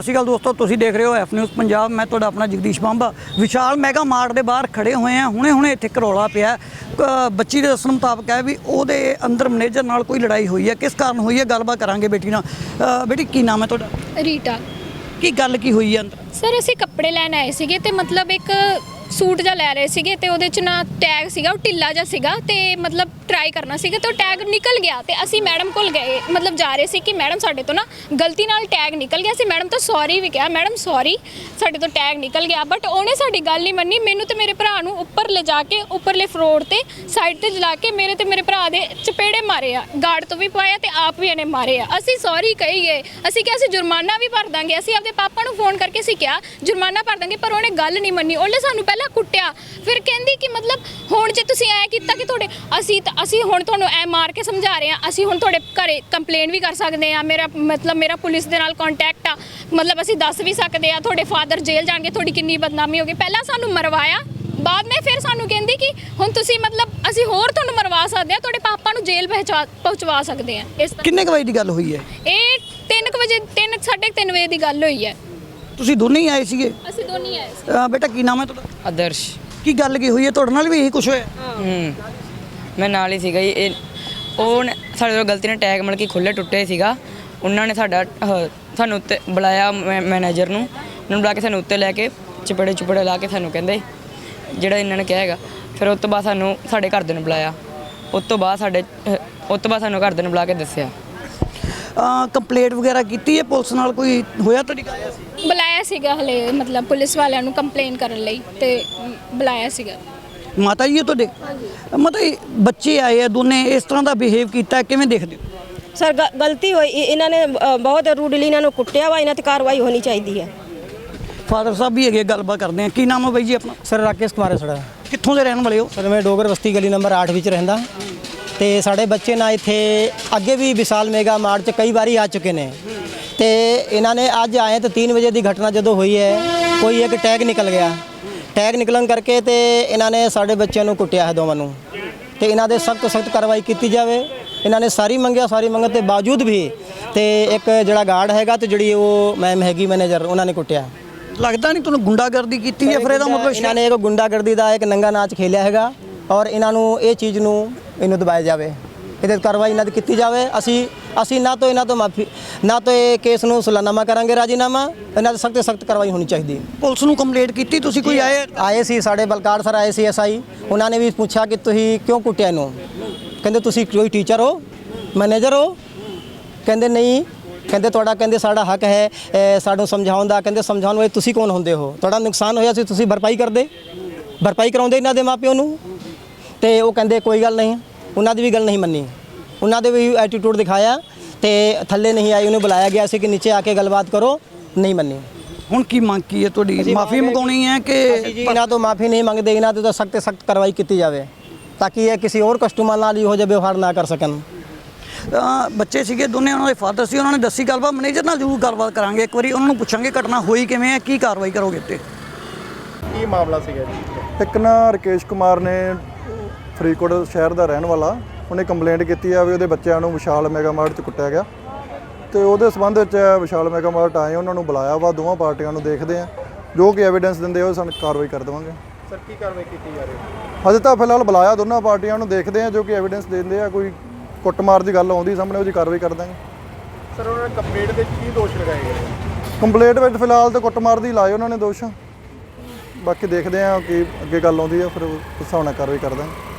ਸਤਿ ਸ਼੍ਰੀ ਅਕਾਲ ਦੋਸਤੋ ਤੁਸੀਂ ਦੇਖ ਰਹੇ ਹੋ ਐਫ ਨਿਊਜ਼ ਪੰਜਾਬ। ਮੈਂ ਤੁਹਾਡਾ ਆਪਣਾ ਜਗਦੀਸ਼ ਬੰਬਾ। ਵਿਸ਼ਾਲ ਮੈਗਾ ਮਾਰਟ ਦੇ ਬਾਹਰ ਖੜੇ ਹੋਏ ਆ। ਹੁਣੇ ਹੁਣੇ ਇੱਥੇ ਕਰੋਲਾ ਪਿਆ ਬੱਚੀ ਦੇ ਦੱਸਣ ਮੁਤਾਬਕ ਹੈ ਵੀ ਉਹਦੇ ਅੰਦਰ ਮੈਨੇਜਰ ਨਾਲ ਕੋਈ ਲੜਾਈ ਹੋਈ ਹੈ। ਕਿਸ ਕਾਰਨ ਹੋਈ ਹੈ? ਗੱਲਬਾਤ ਕਰਾਂਗੇ ਬੇਟੀ ਨਾਲ। ਬੇਟੀ ਕੀ ਨਾਮ ਹੈ ਤੁਹਾਡਾ? ਰੀਟਾ। ਕੀ ਗੱਲ ਕੀ ਹੋਈ ਹੈ ਅੰਦਰ? ਸਰ ਅਸੀਂ ਕੱਪੜੇ ਲੈਣ ਆਏ ਸੀਗੇ ਤੇ ਮਤਲਬ ਇੱਕ ਸੂਟ ਜਿਹਾ ਲੈ ਰਹੇ ਸੀਗੇ ਤੇ ਉਹਦੇ ਚ ਨਾ ਟੈਗ ਸੀਗਾ ਉਹ ਢਿੱਲਾ ਜਿਹਾ ਸੀਗਾ ਤੇ ਮਤਲਬ ਟਰਾਈ ਕਰਨਾ ਸੀਗਾ ਤੇ ਉਹ ਟੈਗ ਨਿਕਲ ਗਿਆ ਤੇ ਅਸੀਂ ਮੈਡਮ ਕੋਲ ਗਏ। ਮਤਲਬ ਜਾ ਰਹੇ ਸੀ ਕਿ ਮੈਡਮ ਸਾਡੇ ਤੋਂ ਨਾ ਗਲਤੀ ਨਾਲ ਟੈਗ ਨਿਕਲ ਗਿਆ। ਸੀ ਮੈਡਮ ਤੋਂ ਸੌਰੀ ਵੀ ਕਿਹਾ ਮੈਡਮ ਸੌਰੀ ਸਾਡੇ ਤੋਂ ਟੈਗ ਨਿਕਲ ਗਿਆ। ਬਟ ਉਹਨੇ ਸਾਡੀ ਗੱਲ ਨਹੀਂ ਮੰਨੀ। ਮੈਨੂੰ ਤੇ ਮੇਰੇ ਭਰਾ ਨੂੰ ਉੱਪਰ ਲਿਜਾ ਕੇ, ਉੱਪਰਲੇ ਫਲੋਰ ਤੇ ਸਾਈਡ ਤੇ ਜਲਾ ਕੇ ਮੇਰੇ ਤੇ ਮੇਰੇ ਭਰਾ ਦੇ ਚਪੇੜੇ ਮਾਰੇ ਆ, ਗਾਰਡ ਤੋਂ ਵੀ ਪਾਇਆ ਤੇ ਆਪ ਵੀ ਇਹਨੇ ਮਾਰੇ ਆ। ਅਸੀਂ ਸੌਰੀ ਕਹੀ ਗਏ। ਅਸੀਂ ਕਿਹਾ, ਅਸੀਂ ਜੁਰਮਾਨਾ ਵੀ ਭਰ ਦਾਂਗੇ। ਅਸੀਂ ਆਪਦੇ ਪਾਪਾ ਨੂੰ ਫੋਨ ਕਰਕੇ ਅਸੀਂ ਕਿਹਾ, ਜੁਰਮਾਨਾ ਭਰ ਦਾਂਗੇ। ਪਰ ਉਹਨੇ ਗੱਲ ਨਹੀਂ ਮੰਨੀ। ਉਹਨੇ ਸਾਨੂੰ ਪਹਿਲਾਂ ਕੁੱਟਿਆ। ਫਿਰ ਕਹਿੰਦੀ ਕਿ ਮਤਲਬ, ਹੁਣ ਜੇ ਤੁਸੀਂ ਐ ਕੀਤਾ ਕਿ ਤੁਹਾਡੇ, ਅਸੀਂ ਤਾਂ- ਅਸੀਂ ਹੁਣ ਤੁਹਾਨੂੰ ਐ ਮਾਰ ਕੇ ਸਮਝਾ ਰਹੇ ਆ ਅਸੀਂ ਹੁਣ ਤੁਹਾਡੇ ਘਰੇ ਕੰਪਲੇਨ ਵੀ ਕਰ ਸਕਦੇ ਆ ਮੇਰਾ ਮਤਲਬ ਮੇਰਾ ਪੁਲਿਸ ਦੇ ਨਾਲ ਕੰਟੈਕਟ ਆ ਮਤਲਬ ਅਸੀਂ ਦੱਸ ਵੀ ਸਕਦੇ ਆ ਤੁਹਾਡੇ ਫਾਦਰ ਜੇਲ੍ਹ ਜਾਣਗੇ ਤੁਹਾਡੀ ਕਿੰਨੀ ਬਦਨਾਮੀ ਹੋਗੀ ਪਹਿਲਾਂ ਸਾਨੂੰ ਮਰਵਾਇਆ ਬਾਅਦ ਵਿੱਚ ਫਿਰ ਸਾਨੂੰ ਕਹਿੰਦੀ ਕਿ ਹੁਣ ਤੁਸੀਂ ਮਤਲਬ ਅਸੀਂ ਹੋਰ ਤੁਹਾਨੂੰ ਮਰਵਾ ਸਕਦੇ ਆ ਤੁਹਾਡੇ ਪਾਪਾ ਨੂੰ ਜੇਲ੍ਹ ਪਹੁੰਚਾ ਪਹੁੰਚਵਾ ਸਕਦੇ ਆ ਇਸ ਤਰ੍ਹਾਂ ਕਿੰਨੇ ਕੁ ਵਜੇ ਦੀ ਗੱਲ ਹੋਈ ਹੈ? ਇਹ 3 ਵਜੇ 3 3:30 ਵਜੇ ਦੀ ਗੱਲ ਹੋਈ ਹੈ। ਤੁਸੀਂ ਦੋਨੇ ਹੀ ਆਏ ਸੀਗੇ? ਅਸੀਂ ਦੋਨੀ ਆਏ ਸੀ। ਅ, ਬੇਟਾ ਕੀ ਨਾਮ ਹੈ ਤੁਹਾਡਾ? ਆਦਰਸ਼। ਕੀ ਗੱਲ ਕੀ ਹੋਈ ਹੈ? ਤੁਹਾਡੇ ਨਾਲ ਵੀ ਇਹੀ ਕੁਝ ਹੋਇਆ? ਹੂੰ। ਮੈਂ ਨਾਲ ਹੀ ਸੀਗਾ ਜੀ। ਇਹ ਉਹ ਨੇ- ਸਾਡੇ ਤੋਂ ਗਲਤੀ ਨਾਲ ਟੈਗ ਮਤਲਬ ਕਿ ਖੁੱਲੇ ਟੁੱਟੇ ਸੀਗਾ। ਉਹਨਾਂ ਨੇ ਸਾਡਾ ਅਹ, ਸਾਨੂੰ ਉੱਤੇ ਬੁਲਾਇਆ ਮੈ- ਮੈਨੇਜਰ ਨੂੰ। ਉਹਨੂੰ ਬੁਲਾ ਕੇ ਸਾਨੂੰ ਉੱਤੇ ਲੈ ਕੇ ਚਪੜੇ ਚਪੜੇ ਲਾ ਕੇ ਸਾਨੂੰ ਕਹਿੰਦੇ ਜਿਹੜਾ ਇਹਨਾਂ ਨੇ ਕਿਹਾ ਹੈਗਾ। ਫਿਰ ਉਸ ਤੋਂ ਬਾਅਦ ਸਾਨੂੰ ਸਾਡੇ ਘਰਦਿਆਂ ਨੂੰ ਬੁਲਾਇਆ। ਉਸ ਤੋਂ ਬਾਅਦ ਸਾਡੇ ਅਹ, ਉਸ ਤੋਂ ਬਾਅਦ ਸਾਨੂੰ ਘਰਦਿਆਂ ਨੂੰ ਬੁਲਾ ਕੇ ਦੱਸਿਆ। ਕੰਪਲੇਂਟ ਵਗੈਰਾ ਕੀਤੀ ਹੈ? ਪੁਲਿਸ ਨਾਲ ਕੋਈ ਹੋਇਆ ਤੁਹਾਡੀ ਗੱਲ? ਬੁਲਾਇਆ ਸੀਗਾ ਹਲੇ ਮਤਲਬ ਪੁਲਿਸ ਵਾਲਿਆਂ ਨੂੰ ਕੰਪਲੇਨ ਕਰਨ ਲਈ ਤੇ ਮ, ਬੁਲਾਇਆ ਸੀਗਾ। ਮਾਤਾ ਜੀ ਹੈ ਤੁਹਾਡੇ ਮਤਲਬ ਬੱਚੇ ਆਏ ਆ ਦੋਨੇ ਇਸ ਤਰ੍ਹਾਂ ਦਾ ਬਿਹੇਵ ਕੀਤਾ ਕਿਵੇਂ ਦੇਖਦੇ ਹੋ? ਸਰ ਗ- ਗਲਤੀ ਹੋਈ ਇਹ- ਇਹਨਾਂ ਨੇ ਅ, ਬਹੁਤ ਰੂਡਲੀ ਇਹਨਾਂ ਨੂੰ ਕੁੱਟਿਆ ਵਾ ਇਹਨਾਂ ਤੇ ਕਾਰਵਾਈ ਹੋਣੀ ਚਾਹੀਦੀ ਹੈ। ਫਾਦਰ ਸਾਹਿਬ ਵੀ ਹੈਗੇ ਗੱਲਬਾਤ ਕਰਦੇ ਆ। ਕੀ ਨਾਮ ਹੈ ਬਾਈ ਜੀ ਆਪਣਾ? ਸਰ ਰਾਕੇਸ਼ ਕੁਮਾਰ ਹੈ ਸਾਡਾ। ਕਿੱਥੋਂ ਦੇ ਰਹਿਣ ਵਾਲੇ ਹੋ? ਸਰ ਮੈਂ ਡੋਗਰ ਬਸਤੀ ਗਲੀ ਨੰਬਰ 8 ਵਿੱਚ ਰਹਿੰਦਾ। ਤੇ ਸਾਡੇ ਬੱਚੇ ਨਾ ਇੱਥੇ ਅੱਗੇ ਵੀ ਵਿਸ਼ਾਲ ਮੇਗਾ ਮਾਰਟ 'ਚ ਕਈ ਵਾਰੀ ਆ ਚੁੱਕੇ ਨੇ। ਤੇ ਇਹਨਾਂ ਨੇ ਅੱਜ ਆਏ ਤੇ 3 ਵਜੇ ਦੀ ਘਟਨਾ ਜਦੋਂ ਹੋਈ ਹੈ ਕੋਈ ਇੱਕ ਟੈਗ ਨਿਕਲ ਗਿਆ। ਟੈਗ ਨਿਕਲਣ ਕਰਕੇ ਤੇ ਇਹਨਾਂ ਨੇ ਸਾਡੇ ਬੱਚਿਆਂ ਨੂੰ ਕੁੱਟਿਆ ਹੈ ਦੋਵਾਂ ਨੂੰ। ਤੇ ਇਹਨਾਂ ਦੇ ਸਖਤ ਸਖਤ ਕਾਰਵਾਈ ਕੀਤੀ ਜਾਵੇ। ਇਹਨਾਂ ਨੇ ਸਾਰੀ ਮੰਗਿਆ ਸਾਰੀ ਮੰਗਣ ਦੇ ਬਾਵਜੂਦ ਵੀ ਤੇ ਇੱਕ ਜਿਹੜਾ ਗਾਰਡ ਹੈਗਾ ਤੇ ਜਿਹੜੀ ਉਹ ਮੈਮ ਹੈਗੀ ਮੈਨੇਜਰ ਉਹਨਾਂ ਨੇ ਕੁੱਟਿਆ। ਲੱਗਦਾ ਨਹੀਂ ਤੁਹਾਨੂੰ ਗੁੰਡਾਗਰਦੀ ਕੀਤੀ ਹੈ ਫਿਰ ਇਹਦਾ ਮਤਲਬ ਇਹਨਾਂ ਨੇ ਇੱਕ ਗੁੰਡਾਗਰਦੀ ਦਾ ਇੱਕ ਨੰਗਾ ਨਾਚ ਖੇਲਿਆ ਹੈਗਾ ਔਰ ਇਹਨਾਂ ਨੂੰ ਇਹ ਚੀਜ਼ ਨੂੰ ਇਹਨੂੰ ਦਬਾਇਆ ਜਾਵੇ। ਇਹਦੇ ਕਾਰਵਾਈ ਇਹਨਾਂ ਦੀ ਕੀਤੀ ਜਾਵੇ। ਅਸੀਂ ਅਸੀਂ ਨਾ ਤਾਂ ਇਹਨਾਂ ਤੋਂ ਮਾਫੀ ਨਾ ਤਾਂ ਇਹ ਕੇਸ ਨੂੰ ਸੁਲਾਨਾਮਾ ਕਰਾਂਗੇ ਰਾਜੀਨਾਮਾ ਇਹਨਾਂ ਤੇ ਸਖਤ ਸਖਤ ਕਾਰਵਾਈ ਹੋਣੀ ਚਾਹੀਦੀ ਹੈ। ਪੁਲਿਸ ਨੂੰ ਕੰਪਲੇਂਟ ਕੀਤੀ ਤੁਸੀਂ ਕੋਈ ਆਏ? ਆਏ ਸੀ ਸਾਡੇ ਬਲਕਾਰ ਸਰ ਆਏ ਸੀ ਐਸਆਈ ਉਹਨਾਂ ਨੇ ਵੀ ਪੁੱਛਿਆ ਕਿ ਤੁਸੀਂ ਕਿਉਂ ਕੁੱਟਿਆ ਇਹਨੂੰ? ਕਹਿੰਦੇ ਤੁਸੀਂ ਕੋਈ ਟੀਚਰ ਹੋ? ਮੈਨੇਜਰ ਹੋ? ਕਹਿੰਦੇ ਨਹੀਂ। ਕਹਿੰਦੇ ਤੁਹਾਡਾ ਕਹਿੰਦੇ ਸਾਡਾ ਹੱਕ ਹੈ ਸਾਨੂੰ ਸਮਝਾਉਣ ਦਾ। ਕਹਿੰਦੇ ਸਮਝਾਉਣ ਵਾਲੇ ਤੁਸੀਂ ਕੌਣ ਹੁੰਦੇ ਹੋ? ਤੁਹਾਡਾ ਨੁਕਸਾਨ ਹੋਇਆ ਸੀ ਤੁਸੀਂ ਭਰਪਾਈ ਕਰਦੇ? ਭਰਪਾਈ ਕਰਾਉਂਦੇ ਇਹਨਾਂ ਦੇ ਮਾਪਿਆਂ ਨੂੰ? ਤੇ ਉਹ ਕਹਿੰਦੇ ਕੋਈ ਗੱਲ ਨਹੀਂ। ਉਹਨਾਂ ਦੀ ਵੀ ਗੱਲ ਨਹੀਂ ਮੰਨੀ। ਉਹਨਾਂ ਦੇ ਵੀ ਐਟੀਟਿਊਡ ਦਿਖਾਇਆ। ਤੇ ਥੱਲੇ ਨਹੀਂ ਆਈ ਉਹਨੂੰ ਬੁਲਾਇਆ ਗਿਆ ਸੀ ਕਿ ਨੀਚੇ ਆ ਕੇ ਗੱਲਬਾਤ ਕਰੋ। ਨਹੀਂ ਮੰਨੀ। ਹੁਣ ਕੀ ਮੰਗ ਕੀ ਹੈ ਤੁਹਾਡੀ? ਮਾਫੀ ਮੰਗਾਉਣੀ ਹੈ ਕਿ ਇਹਨਾਂ ਤੋਂ ਮਾਫੀ ਨਹੀਂ ਮੰਗਦੇ ਇਹਨਾਂ ਤੇ ਤਾਂ ਸਖਤ ਸਖਤ ਕਾਰਵਾਈ ਕੀਤੀ ਜਾਵੇ ਤਾਂ ਕਿ ਇਹ ਕਿਸੇ ਹੋਰ ਕਸਟਮਰ ਨਾਲ ਇਹੋ ਜਿਹਾ ਵਿਵਹਾਰ ਨਾ ਕਰ ਸਕਣ। ਅ, ਬੱਚੇ ਸੀਗੇ ਦੋਨੇ ਉਹਨਾਂ ਦੇ ਫਾਦਰ ਸੀ ਉਹਨਾਂ ਨੇ ਦੱਸੀ ਗੱਲਬਾਤ ਮੈਨੇਜਰ ਨਾਲ ਜ਼ਰੂਰ ਗੱਲਬਾਤ ਕਰਾਂਗੇ। ਇੱਕ ਵਾਰੀ ਉਹਨਾਂ ਨੂੰ ਪੁੱਛਾਂਗੇ ਘਟਨਾ ਹੋਈ ਕਿਵੇਂ ਹੈ ਕੀ ਕਾਰਵਾਈ ਕਰੋਗੇ ਤੇ ਕੀ ਮਾਮਲਾ ਸੀਗਾ ਜੀ? ਇੱਕ ਨਾ ਰਕੇਸ਼ ਕੁਮਾਰ ਨੇ ਫਰੀਦਕੋਟ ਸ਼ਹਿਰ ਦਾ ਰਹਿਣ ਵਾਲਾ। ਉਹਨੇ ਕੰਪਲੇਂਟ ਕੀਤੀ ਆ ਵੀ ਉਹਦੇ ਬੱਚਿਆਂ ਨੂੰ ਵਿਸ਼ਾਲ ਮੈਗਾ ਮਾਰਟ 'ਚ ਕੁੱਟਿਆ ਗਿਆ। ਤੇ ਉਹਦੇ ਸਬੰਧ ਵਿੱਚ ਵਿਸ਼ਾਲ ਮੈਗਾ ਮਾਰਟ ਆਏ ਉਹਨਾਂ ਨੂੰ ਬੁਲਾਇਆ ਵਾ ਦੋਵਾਂ ਪਾਰਟੀਆਂ ਨੂੰ ਦੇਖਦੇ ਆ। ਜੋ ਕਿ ਐਵੀਡੈਂਸ ਦਿੰਦੇ ਆ ਉਹ ਸਾਨੂੰ ਕਾਰਵਾਈ ਕਰ ਦੇਵਾਂਗੇ। ਸਰ ਕੀ ਕਾਰਵਾਈ ਕੀਤੀ ਜਾ ਰਹੀ ਹੈ? ਹਜੇ ਤਾਂ ਫਿਲਹਾਲ ਬੁਲਾਇਆ ਦੋਨਾਂ ਪਾਰਟੀਆਂ ਨੂੰ ਦੇਖਦੇ ਆ ਜੋ ਕਿ ਐਵੀਡੈਂਸ ਦਿੰਦੇ ਆ ਕੋਈ ਕੁੱਟਮਾਰ ਦੀ ਗੱਲ ਆਉਂਦੀ ਸਾਹਮਣੇ ਉਹਦੀ ਕਾਰਵਾਈ ਕਰ ਦਾਂਗੇ। ਸਰ ਉਹਨਾਂ ਨੇ ਕੰਪਲੀਟ ਵਿੱਚ ਕੀ ਦੋਸ਼ ਲਗਾਏ ਗਏ? ਕੰਪਲੇਂਟ ਵਿੱਚ ਫਿਲਹਾਲ ਤਾਂ ਕੁੱਟਮਾਰ ਦੀ ਲਾਏ ਉਹਨਾਂ ਨੇ ਦੋਸ਼। ਬਾਕੀ ਦੇਖਦੇ ਆ ਕਿ ਅੱਗੇ ਗੱਲ ਆਉਂਦੀ ਆ ਫਿਰ ਉਸ ਹਿਸਾਬ ਨਾਲ ਕਾਰਵਾਈ ਕਰ ਦਾਂਗੇ।